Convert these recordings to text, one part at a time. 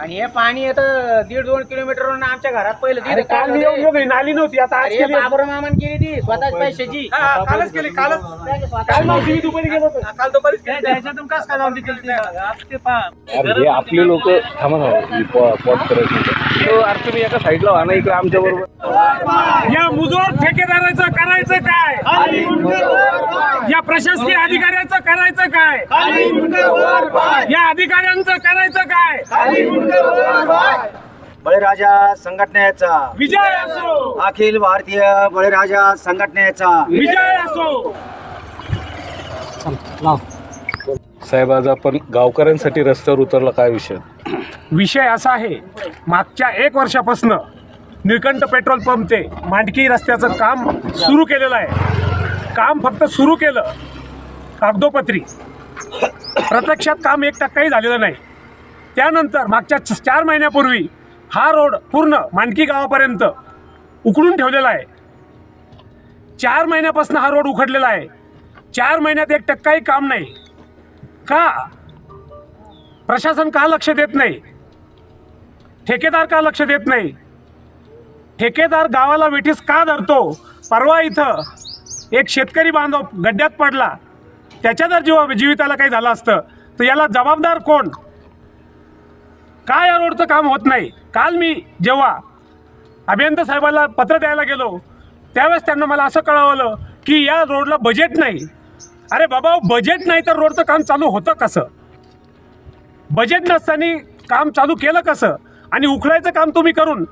आणि हे पाणी येतं दीड दोन किलोमीटर आमच्या घरात पहिलं अरे तिथं काल मी येऊन नाली नव्हती आता आज केली बाबर मामान केली ती स्वतःच पैशाची. हा, कालच केली कालच. काल नव्हती मी दुपारी गेलो होतो. काल दुपारीच केली. अरे हे आपले लोक थांबा ना पॉट करायचं अरे तुम्ही एका साईडला व्हा ना इकडे आमच्या बरोबर. या मुजोर काय? या प्रशासकीय अधिकाऱ्याचं करायचं काय? या अधिकाऱ्यांचं करायचं काय? बळीराजा संघटनेचा. विजय असो. अखिल भारतीय बळीराजा संघटनेचा. विजय असो. साहेब आज आपण गावकऱ्यांसाठी रस्त्यावर उतरला काय विषय? विषय असा आहे मागच्या एक वर्षापासून निळकंठ पेट्रोल पंप ते मांडकी रस्त्याचं काम सुरू केलेलं आहे. काम फक्त सुरू केलं. कागदोपत्री. प्रत्यक्षात काम एक टक्काही झालेलं नाही. त्यानंतर मागच्या चार महिन्यापूर्वी हा रोड पूर्ण मांडकी गावापर्यंत उकडून ठेवलेला आहे. चार महिन्यापासून हा रोड उखडलेला आहे. चार महिन्यात एक टक्काही काम नाही. का? प्रशासन का लक्ष देत नाही? ठेकेदार का लक्ष देत नाही? ठेकेदार गावाला वेठीस का धरतो? परवा इथं एक शेतकरी बांधव गड्ड्यात पडला. त्याच्या जर जीवा जीविताला काही झालं असतं. तर याला जबाबदार कोण? का या रोडचं काम होत नाही. काल मी जेव्हा अभियंता साहेबाला पत्र द्यायला गेलो त्यावेळेस त्यांना मला असं कळवलं की या रोडला बजेट नाही. अरे बाबा बजेट नाही तर रोडचं काम चालू होतं कसं? बजेट नसताना काम चालू केलं कसं? आणि उखळायचं काम तुम्ही करून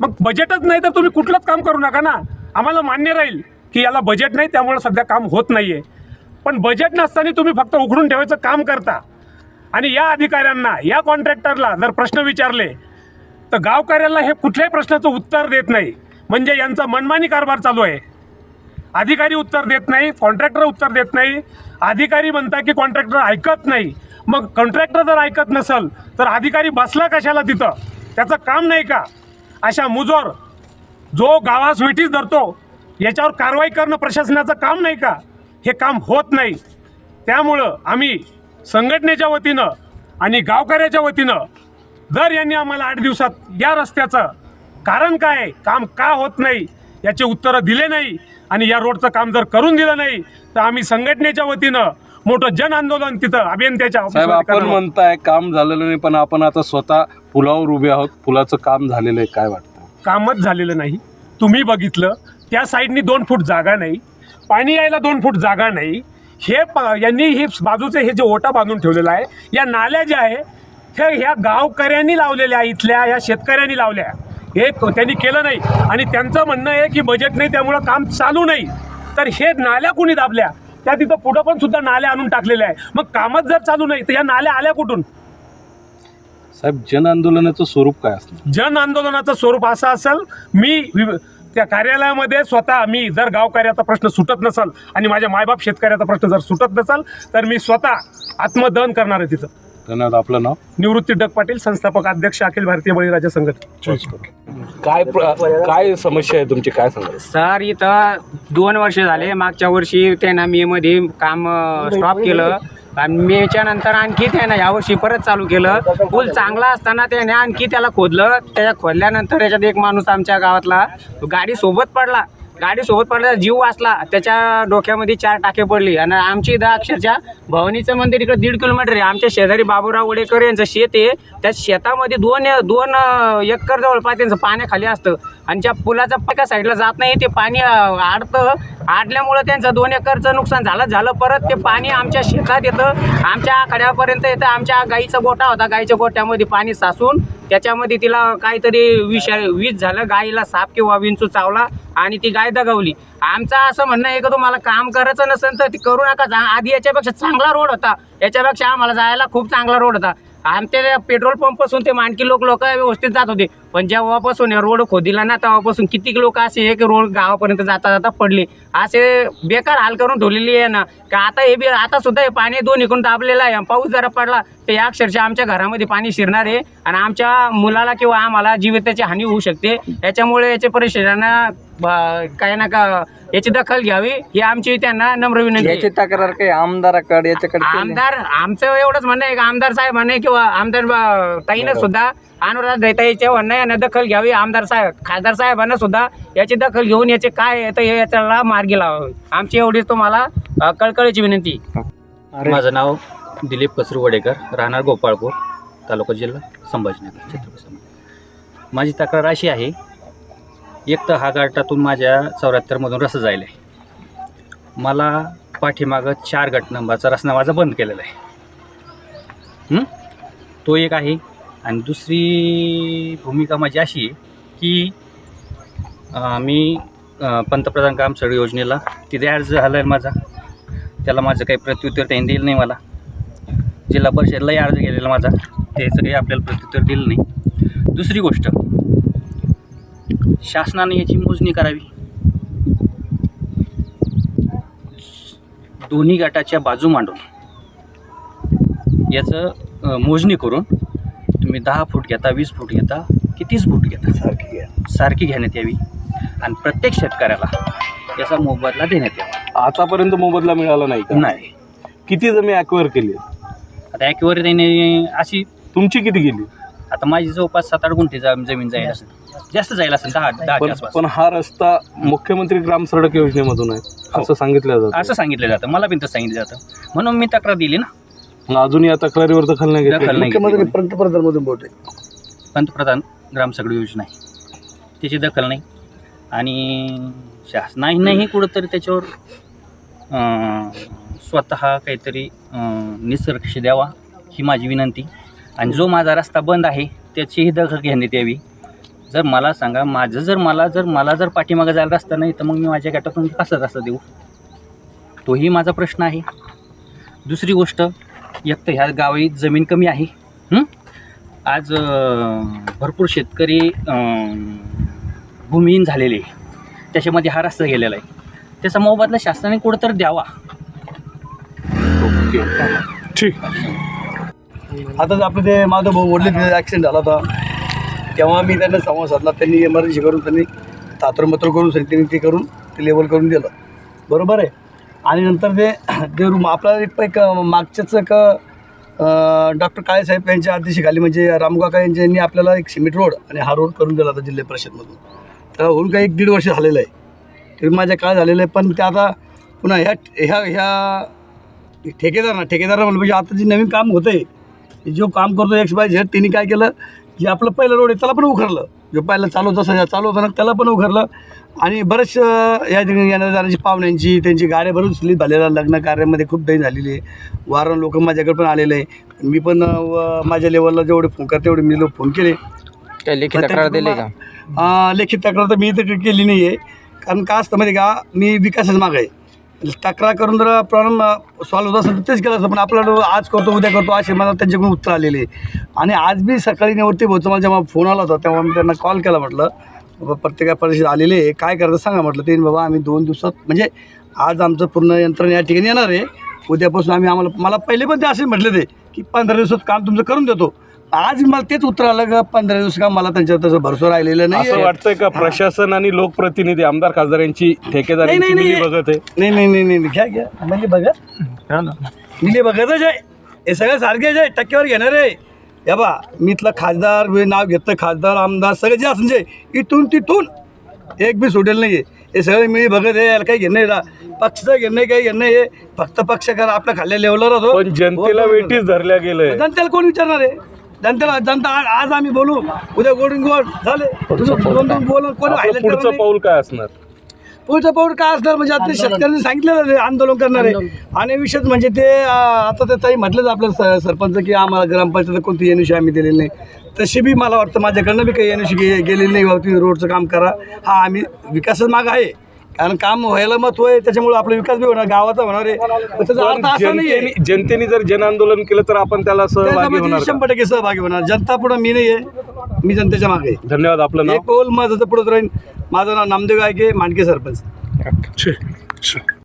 मग बजेटच नाही तर तुम्ही कुठलंच काम करू नका ना. आम्हाला मान्य राहील की याला बजेट नाही त्यामुळे सध्या काम होत नाही आहे पण बजेट नसताना तुम्ही फक्त उघडून ठेवायचं काम करता. आणि या अधिकाऱ्यांना या कॉन्ट्रॅक्टरला जर प्रश्न विचारले तर गावकऱ्याला हे कुठल्याही प्रश्नाचं उत्तर देत नाही. म्हणजे यांचा मनमानी कारभार चालू आहे. अधिकारी उत्तर देत नाही कॉन्ट्रॅक्टर उत्तर देत नाही. अधिकारी म्हणता की कॉन्ट्रॅक्टर ऐकत नाही. मग कॉन्ट्रॅक्टर जर ऐकत नसल तर अधिकारी बसला कशाला तिथं? त्याचं काम नाही का? अशा मुजोर जो गावास वेठीस धरतो याच्यावर कारवाई करणं प्रशासनाचं काम नाही का? हे काम होत नाही. त्यामुळं आम्ही संघटनेच्या वतीनं आणि गावकऱ्याच्या वतीनं जर यांनी आम्हाला आठ दिवसात या रस्त्याचं कारण काय काम का होत नाही याचे उत्तरं दिले नाही आणि या रोडचं काम जर करून दिलं नाही तर आम्ही संघटनेच्या वतीनं मोठं जन आंदोलन तिथं अभियंत्याच्या साहेब आपण करणार. म्हणताय काम झालेलं नाही पण आपण आता स्वतः पुलावर उभे आहोत. पुलाचं काम झालेलं आहे काय वाटतं? कामच झालेलं नाही. तुम्ही बघितलं त्या साईडनी दोन फूट जागा नाही. पाणी यायला दोन फूट जागा नाही. हे प यांनी हे बाजूचे हे जे ओटा बांधून ठेवलेला आहे या नाल्या ज्या आहे हे ह्या गावकऱ्यांनी लावलेल्या इथल्या या शेतकऱ्यांनी लावल्या. हे क- त्यांनी केलं नाही. आणि त्यांचं म्हणणं आहे की बजेट नाही त्यामुळं काम चालू नाही. तर हे नाल्या कुणी दाबल्या? त्या तिथं पुढं पण सुद्धा नाल्या आणून टाकलेल्या आहे. मग कामच जर चालू नाही तर या नाल्या आल्या कुठून? साहेब जन आंदोलनाचं स्वरूप काय असणार? जन आंदोलनाचं स्वरूप असं असेल मी वि- त्या कार्यालयामध्ये स्वतः मी जर गावकऱ्याचा प्रश्न सुटत नसेल आणि माझ्या मायबाप शेतकऱ्याचा प्रश्न जर सुटत नसेल तर मी स्वतः आत्मदहन करणार आहे तिथं. धन्यवाद आपलं नाव? निवृत्ती डग पाटील संस्थापक अध्यक्ष अखिल भारतीय बळीराजा संघटना. काय काय समस्या आहे तुमची? काय सांगा सर इथं दोन वर्ष झाले. मागच्या वर्षी त्यांना मे मध्ये काम स्टॉप केलं. आणि मेच्या नंतर आणखी त्यानं यावर्षी परत चालू केलं. पूल चांगला असताना त्याने आणखी त्याला खोदलं. त्याच्या खोदल्यानंतर याच्यात एक माणूस आमच्या गावातला गाडी सोबत पडला. गाडी सोबत पडला जीव वाचला त्याच्या डोक्यामध्ये चार टाके पडली. आणि आमची इथं अक्षरशः भवानीचं मंदिर इकडे दीड किलोमीटर आहे. आमच्या शेजारी बाबूराव वडेकर यांचं शेत आहे. त्या शेतामध्ये दोन दोन एकर जवळपास त्यांचं पाण्याखाली असतं. आणि ज्या पुलाचा एका साईडला जात नाही ते पाणी आडतं आडल्यामुळं त्यांचं दोन एकरचं नुकसान झालं झालं परत ते पाणी आमच्या शेतात येतं. आमच्या आखाड्यापर्यंत येतं. आमच्या गाईचा गोठा होता. गाईच्या गोठ्यामध्ये पाणी साचून त्याच्यामध्ये तिला काहीतरी विष विष झालं. गाईला साप किंवा विंचू चावला. आणि ती गाय दगावली. आमचं असं म्हणणं आहे का तुम्हाला काम करायचं नसेल तर ती करू नका. जा- आधी याच्यापेक्षा चांगला रोड होता. याच्यापेक्षा आम्हाला जायला खूप चांगला रोड होता. आमच्या पेट्रोल पंपपासून ते मानकी लोक लोक व्यवस्थित जात होते. पण जेव्हापासून रोड खोदिला ना तेव्हापासून कितीक लोक असे एक रोड गावापर्यंत जाता जाता पडले. असे बेकार हाल करून ठेवलेली आहे ना. का आता हे बी आता सुद्धा हे पाणी दोन इकडून दाबलेलं आहे. पाऊस जरा पडला तर या अक्षरशः आमच्या घरामध्ये पाणी शिरणार आहे. आणि आमच्या मुलाला किंवा आम्हाला जीविताची हानी होऊ शकते. याच्यामुळे याचे परिसरांना ब- काही ना का याची दखल घ्यावी ही आमची त्यांना नम्र विनंती आहे. याची तक्रार काही आमदाराकडे याच्याकडे केली? आमदार आमचं एवढंच म्हणणं आहे का आमदार साहेब म्हणणे किंवा आमदार बा- ताईनं सुद्धा अनुराध दैताईच्या म्हणणं आहे, यानं दखल घ्यावी आमदार साहेब खासदार साहेबांना सुद्धा याची दखल घेऊन याचे काय तर हे याच्याला मार्गी लावावे. आमची एवढीच तुम्हाला अ, कळकळीची विनंती माझं नाव दिलीप कसरू वडेकर राहणार गोपाळपूर तालुका जिल्हा संभाजीनगर छत्रपती संभाजी माझी तक्रार अशी आहे एक तर हा घाटातून माझ्या चौऱ्याहत्तरमधून रस जायला आहे मला पाठीमागं चार गट नंबरचा रसना माझा बंद केलेला आहे. तो एक आहे. आणि दुसरी भूमिका माझी अशी आहे की मी पंतप्रधान ग्राम योजनेला तिथे अर्ज झाला आहे माझा. त्याला माझं काही प्रत्युत्तर त्यांनी दिलं नाही मला. जिल्हा परिषदलाही अर्ज केलेला माझा. त्याचं काही आपल्याला प्रत्युत्तर दिलं नाही. दुसरी गोष्ट शासनाने याची मोजणी करावी. दोन्ही गटाच्या बाजू मांडून. याचं मोजणी करून तुम्ही दहा फूट घेता वीस फूट घेता की तीस फूट घेता. सारखी सारखी घेण्यात यावी. आणि प्रत्येक शेतकऱ्याला याचा मोबदला देण्यात यावा. आतापर्यंत मोबदला मिळाला नाही का? नाही. किती जमीन ॲक्वायर केली? आता ॲक्युअर त्याने अशी तुमची किती गेली? आता माझी जवळपास सात आठ गुंठे जा- जमीन जाईल असेल जास्त जाईल असेल दहा दहाच्या पण आसपास. पण हा रस्ता मुख्यमंत्री ग्राम सडक योजनेमधून आहे असं सांगितलं जातं. असं सांगितलं जातं. मला पण तसं सांगितलं जातं. म्हणून मी तक्रार दिली ना. मग अजून या तक्रारीवर दखल नाही दखल नाही घेतली कोणी. पंतप्रधान बहुतेक पंतप्रधान ग्राम सगळी योजना आहे. त्याची दखल नाही. आणि शासनानेही कुठंतरी त्याच्यावर अं, स्वतः काहीतरी अं, निसर्ग द्यावा ही माझी विनंती. आणि जो माझा रस्ता बंद आहे त्याचीही दखल घेण्यात यावी. जर मला सांगा माझं जर मला जर मला जर पाठीमागं जायला रस्ता नाही तर मग मी माझ्या गटातून कसा रस्ता देऊ? तोही माझा प्रश्न आहे. दुसरी गोष्ट एक तर ह्या गावी जमीन कमी आहे. आज भरपूर शेतकरी भूमिहीन झालेले आहे. त्याच्यामध्ये हा रस्ता गेलेला आहे. त्याचा मोबदला शासनाने कुठं तर द्यावा. ओके ठीक. आता आपलं ते माधव भाऊ वडले ॲक्सिडेंट झाला होता. तेव्हा मी त्यांना संवाद साधला. त्यांनी एमर्जन्सी करून त्यांनी तात्रमत्र करून सर त्यांनी ते करून ते लेवल करून दिलं. बरोबर आहे? आणि नंतर ते ते रूम आपला एक एक मागच्याच एक डॉक्टर काळेसाहेब यांच्या अध्यक्षतेखाली म्हणजे रामकाका यांच्या यांनी आपल्याला एक सिमेंट रोड आणि हा रोड करून दिला होता जिल्हा परिषदमधून. तर होऊन काही एक दीड वर्ष झालेलं आहे. ते माझ्या काळ झालेलं आहे. पण ते आता पुन्हा ह्या ह्या ह्या ठेकेदार ना ठेकेदार म्हणलं म्हणजे आता जे नवीन काम होतं आहे जो काम करतो एक्स बाय झेड त्यांनी काय केलं? जे आपलं पहिलं रोड आहे त्याला पण उखरलं जो पहिलं चालू जसं चालू होतं ना त्याला पण उखरलं आणि बरेच या ठिकाणी येणाऱ्या जाण्याची पाहुण्यांची त्यांची गाड्या भरून स्लीप झालेल्या. लग्न कार्यामध्ये खूप दैन झालेली आहे. वारं लोक माझ्याकडे पण आलेले आहे. मी पण माझ्या लेवलला जेवढे फोन करते तेवढे मी लोक फोन केले. काय लेखी तक्रार दिली का? लेखी तक्रार तर मी तर केली नाही आहे कारण का असतं माहिती का? मी विकासाच माग आहे. म्हणजे तक्रार करून जर प्रॉब्लेम सॉल्व्ह होत असेल तर तेच केलं असतं. पण आपल्याला आज करतो उद्या करतो असे मला त्यांच्याकडून उत्तर आलेले आहे. आणि आज मी सकाळी निवृत्ती भाऊचा मला जेव्हा फोन आला होता तेव्हा मी त्यांना कॉल केला म्हटलं बाबा प्रत्येका परिषद आलेले काय करायचं सांगा? म्हटलं ते बाबा आम्ही दोन दिवसात म्हणजे आज आमचं पूर्ण यंत्रणा या ठिकाणी येणार आहे. उद्यापासून आम्ही आम्हाला मला पहिले पण ते असे म्हटले ते की पंधरा दिवसात काम तुमचं करून देतो. आज मला तेच उत्तर आलं का पंधरा दिवस काम मला त्यांच्यावर तसं भरसं राहिलेलं नाही असं वाटतंय का प्रशासन आणि लोकप्रतिनिधी आमदार खासदार यांची ठेकेदारांची नाही, नाही, मिली नाही. बघत आहे? नाही नाही नाही नाही घ्या घ्या. म्हणजे बघा. मिले बघतच आहे. हे सगळं सारखेच आहे. टक्केवर घेणार आहे. हे बा मी इथलं खासदार वे नाव घेतं खासदार आमदार सगळे जे असं जे इथून तिथून. एक बी सोडेल नाही आहे हे सगळे मिळी बघत आहे याला काही घेणं नाही रा. पक्षचं घेणं नाही काही घेणं नाही. आहे फक्त पक्ष करा आपल्या खाल्ल्या लेवलवर राहतो. पण जनतेला वेटीस धरल्या गेलंय. जनतेला कोण विचारणार आहे? जनतेला जनता आज आज आम्ही बोलू उद्या गोडून गोड झाले. दोन दोन बोलून कोण करणार पुढचं नाही. पाऊल काय असणार? पुढचं पाऊल काय असणार? म्हणजे आता शेतकऱ्यांनी सांगितलेलं आहे, आंदोलन करणार. आहे आणि विशेष म्हणजे ते अं, आता ते ताई म्हटलंच आपलं स- सरपंच की आम्हाला ग्रामपंचायत कोणती एनओशी आम्ही दिलेली नाही. तशी बी मला वाटतं माझ्याकडनं बी काही एनओशी गे गेलेली नाही बाबा तुम्ही रोडचं काम करा. हा आम्ही विकासच माग आहे. कारण काम व्हायला महत्त्व आहे त्याच्यामुळे आपला विकास बी होणार गावाचा होणार आहे. पण त्याचा पण अर्थ असा नाही आहे जनतेने जनतेने जर जन आंदोलन केलं तर आपण त्याला सहभागी त्याच्यामध्ये होणार का? शंभर टक्के सहभागी होणार. जनता पुढं मी नाही आहे मी जनतेच्या मागे आहे. धन्यवाद आपलं नाव? एक कौल माझं पुढं राहील माझं नाव नामदेव गायके मांडके सरपंच. छे, छे.